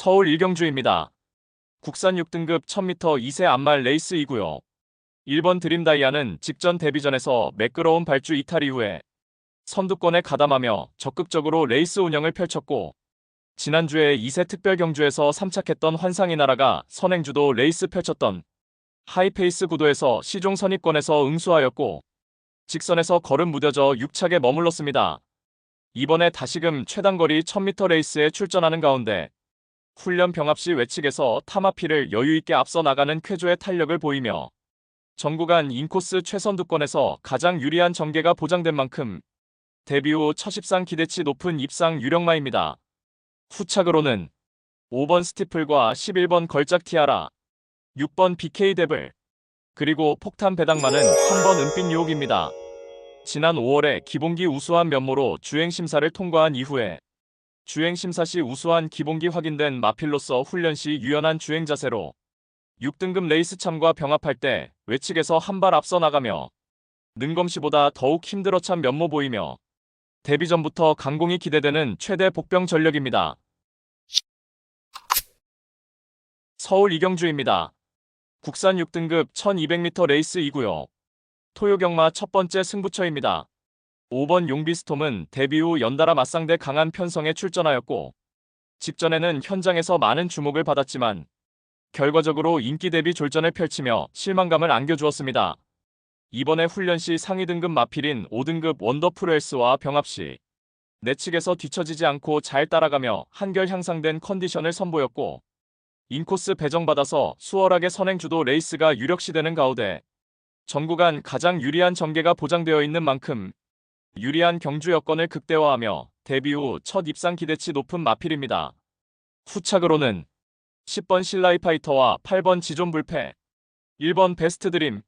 서울 일경주입니다. 국산 6등급 1000m 2세 안말 레이스이고요. 1번 드림 다이아는 직전 데뷔전에서 매끄러운 발주 이탈 이후에 선두권에 가담하며 적극적으로 레이스 운영을 펼쳤고 지난주에 2세 특별 경주에서 3착했던 환상의 나라가 선행주도 레이스 펼쳤던 하이페이스 구도에서 시종 선입권에서 응수하였고 직선에서 걸음 무뎌져 6착에 머물렀습니다. 이번에 다시금 최단거리 1000m 레이스에 출전하는 가운데 훈련 병합 시 외측에서 타마피를 여유있게 앞서 나가는 쾌조의 탄력을 보이며 전구간 인코스 최선두권에서 가장 유리한 전개가 보장된 만큼 데뷔 후첫 입상 기대치 높은 입상 유력마입니다. 후착으로는 5번 스티플과 11번 걸작 티아라, 6번 BK 데블, 그리고 폭탄 배당만은 3번 은빛 유혹입니다. 지난 5월에 기본기 우수한 면모로 주행심사를 통과한 이후에 주행심사 시 우수한 기본기 확인된 마필로서 훈련 시 유연한 주행 자세로 6등급 레이스 참과 병합할 때 외측에서 한 발 앞서 나가며 능검시보다 더욱 힘들어 찬 면모 보이며 데뷔 전부터 강공이 기대되는 최대 복병 전력입니다. 서울 이경주입니다. 국산 6등급 1200m 레이스 이고요. 토요경마 첫 번째 승부처입니다. 5번 용비스톰은 데뷔 후 연달아 맞상대 강한 편성에 출전하였고 직전에는 현장에서 많은 주목을 받았지만 결과적으로 인기 대비 졸전을 펼치며 실망감을 안겨주었습니다. 이번에 훈련 시 상위 등급 마필인 5등급 원더풀엘스와 병합 시 내측에서 뒤처지지 않고 잘 따라가며 한결 향상된 컨디션을 선보였고 인코스 배정받아서 수월하게 선행주도 레이스가 유력시되는 가운데 전구간 가장 유리한 전개가 보장되어 있는 만큼 유리한 경주 여건을 극대화하며 데뷔 후 첫 입상 기대치 높은 마필입니다. 후착으로는 10번 실라이 파이터와 8번 지존 불패, 1번 베스트 드림,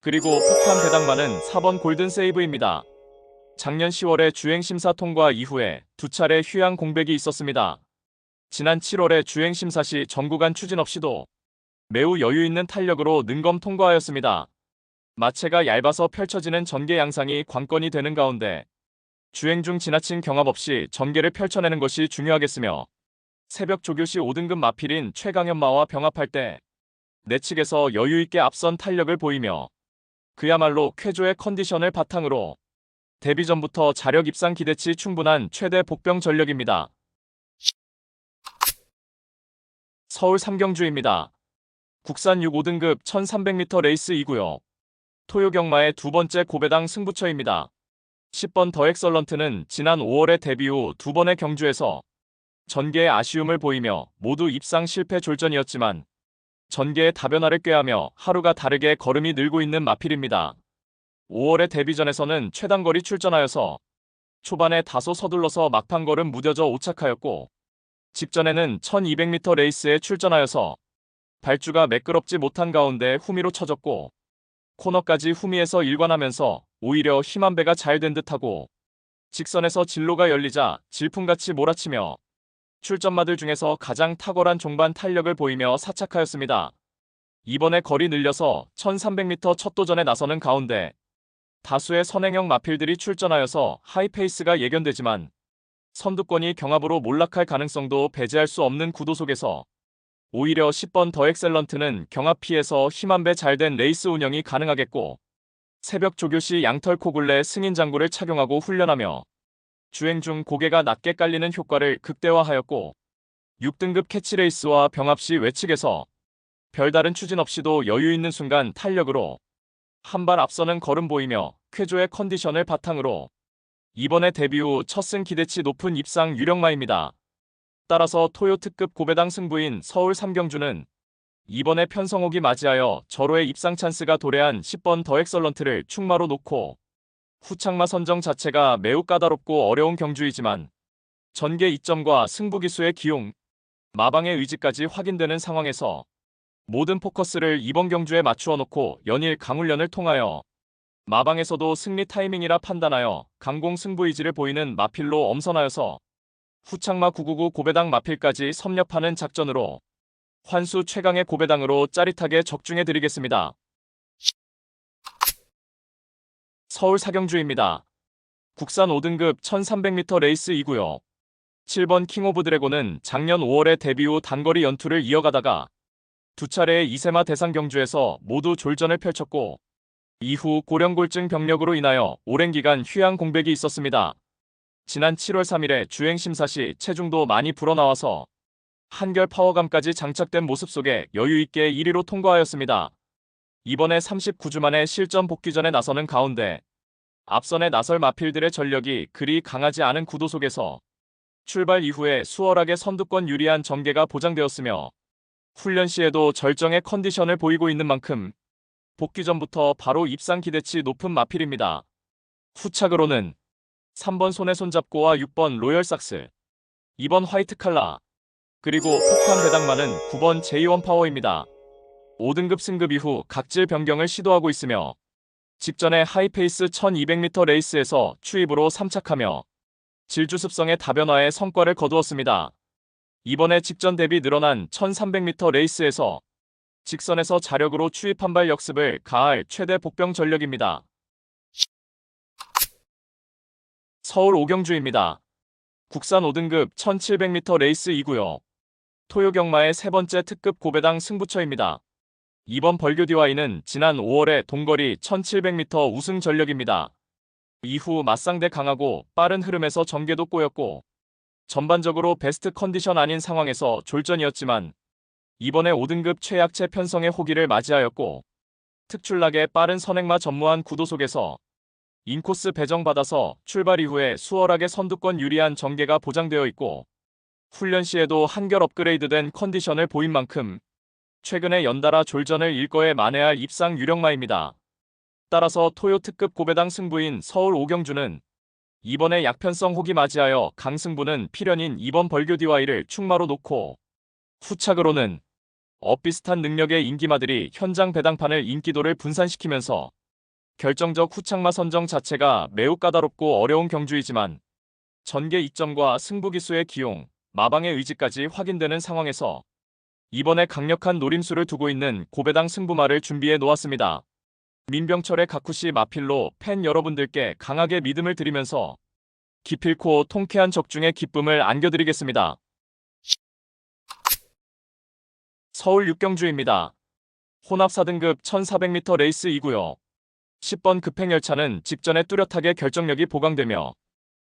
그리고 폭탄 배당만은 4번 골든 세이브입니다. 작년 10월에 주행심사 통과 이후에 두 차례 휴양 공백이 있었습니다. 지난 7월에 주행심사 시 전구간 추진 없이도 매우 여유 있는 탄력으로 능검 통과하였습니다. 마체가 얇아서 펼쳐지는 전개 양상이 관건이 되는 가운데 주행 중 지나친 경합 없이 전개를 펼쳐내는 것이 중요하겠으며 새벽 조교 시 5등급 마필인 최강현마와 병합할 때 내측에서 여유 있게 앞선 탄력을 보이며 그야말로 쾌조의 컨디션을 바탕으로 데뷔 전부터 자력 입상 기대치 충분한 최대 복병 전력입니다. 서울 삼경주입니다. 국산 6 5등급 1300m 레이스이고요. 토요경마의 두 번째 고배당 승부처입니다. 10번 더 엑설런트는 지난 5월에 데뷔 후 두 번의 경주에서 전개의 아쉬움을 보이며 모두 입상 실패 졸전이었지만 전개의 다변화를 꾀하며 하루가 다르게 걸음이 늘고 있는 마필입니다. 5월의 데뷔전에서는 최단거리 출전하여서 초반에 다소 서둘러서 막판 걸음 무뎌져 오착하였고 직전에는 1200m 레이스에 출전하여서 발주가 매끄럽지 못한 가운데 후미로 쳐졌고 코너까지 후미에서 일관하면서 오히려 힘한 배가 잘 된 듯하고 직선에서 진로가 열리자 질풍같이 몰아치며 출전마들 중에서 가장 탁월한 종반 탄력을 보이며 사착하였습니다. 이번에 거리 늘려서 1300m 첫 도전에 나서는 가운데 다수의 선행형 마필들이 출전하여서 하이페이스가 예견되지만 선두권이 경합으로 몰락할 가능성도 배제할 수 없는 구도 속에서 오히려 10번 더 엑셀런트는 경합 피해서 힘한 배 잘 된 레이스 운영이 가능하겠고 새벽 조교 시 양털 코굴레 승인 장구를 착용하고 훈련하며 주행 중 고개가 낮게 깔리는 효과를 극대화하였고 6등급 캐치레이스와 병합 시 외측에서 별다른 추진 없이도 여유 있는 순간 탄력으로 한 발 앞서는 걸음 보이며 쾌조의 컨디션을 바탕으로 이번에 데뷔 후 첫 승 기대치 높은 입상 유력마입니다. 따라서 토요 특급 고배당 승부인 서울 삼경주는 이번에 편성옥이 맞이하여 절호의 입상 찬스가 도래한 10번 더 엑설런트를 충마로 놓고 후창마 선정 자체가 매우 까다롭고 어려운 경주이지만 전개 이점과 승부 기수의 기용, 마방의 의지까지 확인되는 상황에서 모든 포커스를 이번 경주에 맞추어 놓고 연일 강훈련을 통하여 마방에서도 승리 타이밍이라 판단하여 강공 승부 의지를 보이는 마필로 엄선하여서 후창마 999 고배당 마필까지 섭렵하는 작전으로 환수 최강의 고배당으로 짜릿하게 적중해 드리겠습니다. 서울 사경주입니다. 국산 5등급 1300m 레이스이고요. 7번 킹 오브 드래곤은 작년 5월에 데뷔 후 단거리 연투를 이어가다가 두 차례의 이세마 대상 경주에서 모두 졸전을 펼쳤고 이후 고령골증 병력으로 인하여 오랜 기간 휴양 공백이 있었습니다. 지난 7월 3일에 주행 심사 시 체중도 많이 불어나와서 한결 파워감까지 장착된 모습 속에 여유 있게 1위로 통과하였습니다. 이번에 39주 만에 실전 복귀전에 나서는 가운데 앞선에 나설 마필들의 전력이 그리 강하지 않은 구도 속에서 출발 이후에 수월하게 선두권 유리한 전개가 보장되었으며 훈련 시에도 절정의 컨디션을 보이고 있는 만큼 복귀 전부터 바로 입상 기대치 높은 마필입니다. 후착으로는 3번 손에 손잡고와 6번 로열삭스, 2번 화이트 칼라, 그리고 폭탄 배당만은 9번 제2원 파워입니다. 5등급 승급 이후 각질 변경을 시도하고 있으며 직전에 하이페이스 1200m 레이스에서 추입으로 3착하며 질주 습성의 다변화에 성과를 거두었습니다. 이번에 직전 대비 늘어난 1300m 레이스에서 직선에서 자력으로 추입 한발 역습을 가할 최대 복병 전력입니다. 서울 오경주입니다. 국산 5등급 1700m 레이스 2구요. 토요경마의 세 번째 특급 고배당 승부처입니다. 이번 벌교 DY는 지난 5월에 동거리 1700m 우승 전력입니다. 이후 맞상대 강하고 빠른 흐름에서 전개도 꼬였고 전반적으로 베스트 컨디션 아닌 상황에서 졸전이었지만 이번에 5등급 최약체 편성의 호기를 맞이하였고 특출나게 빠른 선행마 전무한 구도 속에서 인코스 배정받아서 출발 이후에 수월하게 선두권 유리한 전개가 보장되어 있고 훈련 시에도 한결 업그레이드된 컨디션을 보인 만큼 최근에 연달아 졸전을 일거에 만회할 입상 유력마입니다. 따라서 토요 특급 고배당 승부인 서울 오경주는 이번에 약편성 호기 맞이하여 강승부는 필연인 이번 벌교 DY를 충마로 놓고 후착으로는 엇비슷한 능력의 인기마들이 현장 배당판을 인기도를 분산시키면서 결정적 후착마 선정 자체가 매우 까다롭고 어려운 경주이지만 전개 이점과 승부 기수의 기용, 마방의 의지까지 확인되는 상황에서 이번에 강력한 노림수를 두고 있는 고배당 승부마를 준비해 놓았습니다. 민병철의 가쿠시 마필로 팬 여러분들께 강하게 믿음을 드리면서 기필코 통쾌한 적중의 기쁨을 안겨드리겠습니다. 서울 육경주입니다. 혼합 4등급 1400m 레이스 2구요. 10번 급행열차는 직전에 뚜렷하게 결정력이 보강되며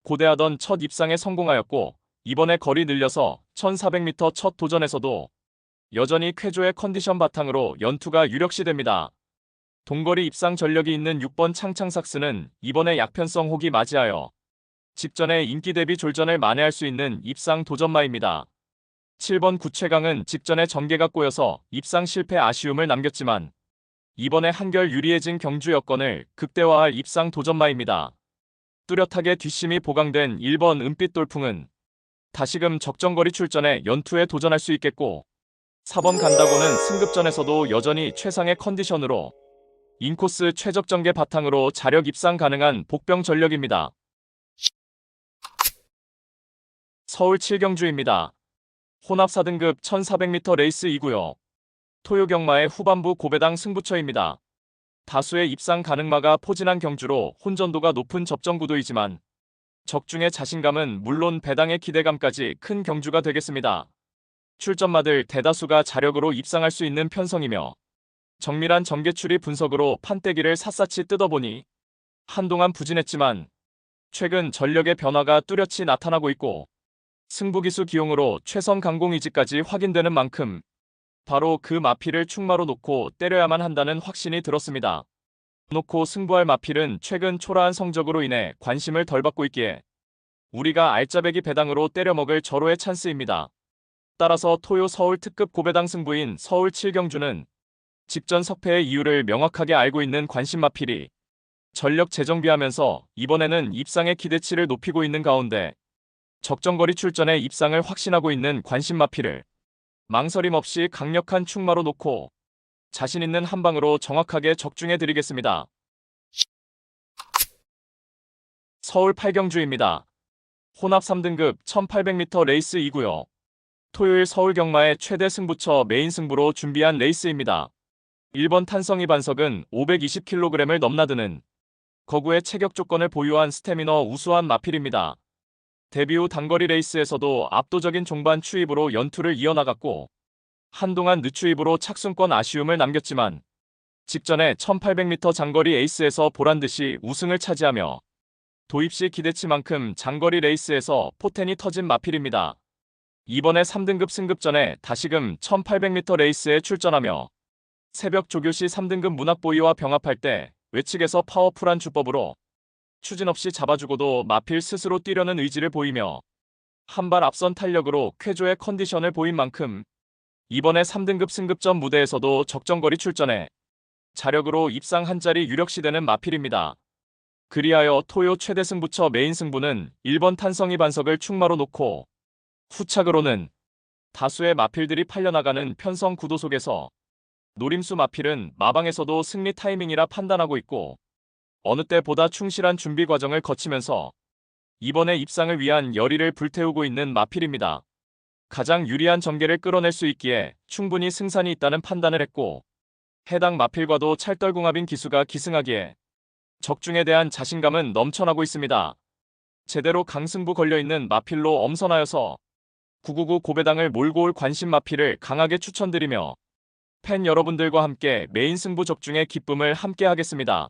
고대하던 첫 입상에 성공하였고 이번에 거리 늘려서 1400m 첫 도전에서도 여전히 쾌조의 컨디션 바탕으로 연투가 유력시됩니다. 동거리 입상 전력이 있는 6번 창창삭스는 이번에 약편성 혹이 맞이하여 직전에 인기 대비 졸전을 만회할 수 있는 입상 도전마입니다. 7번 구최강은 직전에 전개가 꼬여서 입상 실패 아쉬움을 남겼지만 이번에 한결 유리해진 경주 여건을 극대화할 입상 도전마입니다. 뚜렷하게 뒷심이 보강된 1번 은빛 돌풍은 다시금 적정거리 출전에 연투에 도전할 수 있겠고 4번 간다고는 승급전에서도 여전히 최상의 컨디션으로 인코스 최적 전개 바탕으로 자력 입상 가능한 복병 전력입니다. 서울 7경주입니다. 혼합 4등급 1400m 레이스 2구요. 토요경마의 후반부 고배당 승부처입니다. 다수의 입상 가능마가 포진한 경주로 혼전도가 높은 접전 구도이지만 적중의 자신감은 물론 배당의 기대감까지 큰 경주가 되겠습니다. 출전마들 대다수가 자력으로 입상할 수 있는 편성이며 정밀한 전개추리 분석으로 판때기를 샅샅이 뜯어보니 한동안 부진했지만 최근 전력의 변화가 뚜렷이 나타나고 있고 승부기수 기용으로 최선 강공 이지까지 확인되는 만큼 바로 그 마필을 충마로 놓고 때려야만 한다는 확신이 들었습니다. 놓고 승부할 마필은 최근 초라한 성적으로 인해 관심을 덜 받고 있기에 우리가 알짜배기 배당으로 때려먹을 절호의 찬스입니다. 따라서 토요 서울 특급 고배당 승부인 서울 7경주는 직전 석패의 이유를 명확하게 알고 있는 관심 마필이 전력 재정비하면서 이번에는 입상의 기대치를 높이고 있는 가운데 적정거리 출전에 입상을 확신하고 있는 관심 마필을 망설임 없이 강력한 충마로 놓고 자신 있는 한 방으로 정확하게 적중해 드리겠습니다. 서울 8경주입니다. 혼합 3등급 1800m 레이스 2구요. 토요일 서울 경마의 최대 승부처 메인 승부로 준비한 레이스입니다. 1번 탄성이 반석은 520kg을 넘나드는 거구의 체격 조건을 보유한 스태미너 우수한 마필입니다. 데뷔 후 단거리 레이스에서도 압도적인 종반 추입으로 연투를 이어나갔고 한동안 늦추입으로 착순권 아쉬움을 남겼지만 직전에 1800m 장거리 에이스에서 보란듯이 우승을 차지하며 도입 시 기대치만큼 장거리 레이스에서 포텐이 터진 마필입니다. 이번에 3등급 승급전에 다시금 1800m 레이스에 출전하며 새벽 조교 시 3등급 문학보이와 병합할 때 외측에서 파워풀한 주법으로 추진 없이 잡아주고도 마필 스스로 뛰려는 의지를 보이며 한 발 앞선 탄력으로 쾌조의 컨디션을 보인 만큼 이번에 3등급 승급전 무대에서도 적정거리 출전해 자력으로 입상 한 자리 유력시되는 마필입니다. 그리하여 토요 최대 승부처 메인 승부는 1번 탄성이 반석을 충마로 놓고 후착으로는 다수의 마필들이 팔려나가는 편성 구도 속에서 노림수 마필은 마방에서도 승리 타이밍이라 판단하고 있고 어느 때보다 충실한 준비 과정을 거치면서 이번에 입상을 위한 열의를 불태우고 있는 마필입니다. 가장 유리한 전개를 끌어낼 수 있기에 충분히 승산이 있다는 판단을 했고 해당 마필과도 찰떨궁합인 기수가 기승하기에 적중에 대한 자신감은 넘쳐나고 있습니다. 제대로 강승부 걸려있는 마필로 엄선하여서 999 고배당을 몰고 올 관심 마필을 강하게 추천드리며 팬 여러분들과 함께 메인 승부 적중의 기쁨을 함께 하겠습니다.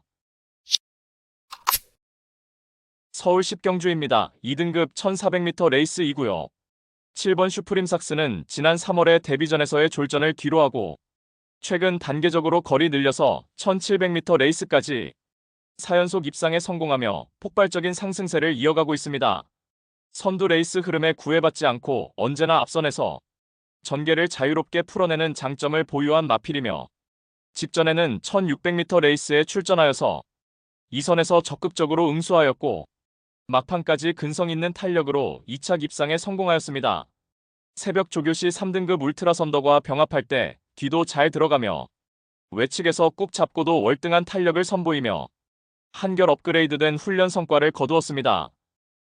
서울 10경주입니다. 2등급 1400m 레이스 이고요. 7번 슈프림 삭스는 지난 3월에 데뷔전에서의 졸전을 뒤로하고 최근 단계적으로 거리 늘려서 1700m 레이스까지 4연속 입상에 성공하며 폭발적인 상승세를 이어가고 있습니다. 선두 레이스 흐름에 구애받지 않고 언제나 앞선에서 전개를 자유롭게 풀어내는 장점을 보유한 마필이며 직전에는 1600m 레이스에 출전하여서 2선에서 적극적으로 응수하였고 막판까지 근성 있는 탄력으로 2차 입상에 성공하였습니다. 새벽 조교시 3등급 울트라 선더과 병합할 때 뒤도 잘 들어가며 외측에서 꾹 잡고도 월등한 탄력을 선보이며 한결 업그레이드된 훈련 성과를 거두었습니다.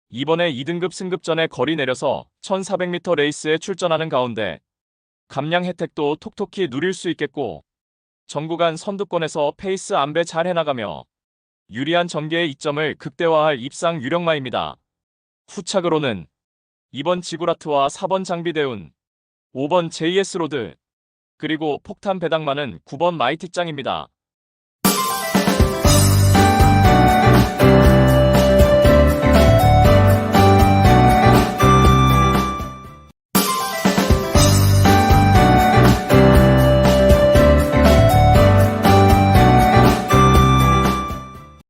이번에 2등급 승급 전에 거리 내려서 1400m 레이스에 출전하는 가운데 감량 혜택도 톡톡히 누릴 수 있겠고 전구간 선두권에서 페이스 안배 잘 해나가며 유리한 전개의 이점을 극대화할 입상 유력마입니다. 후착으로는 2번 지구라트와 4번 장비대운, 5번 JS 로드, 그리고 폭탄 배당만은 9번 마이틱장입니다.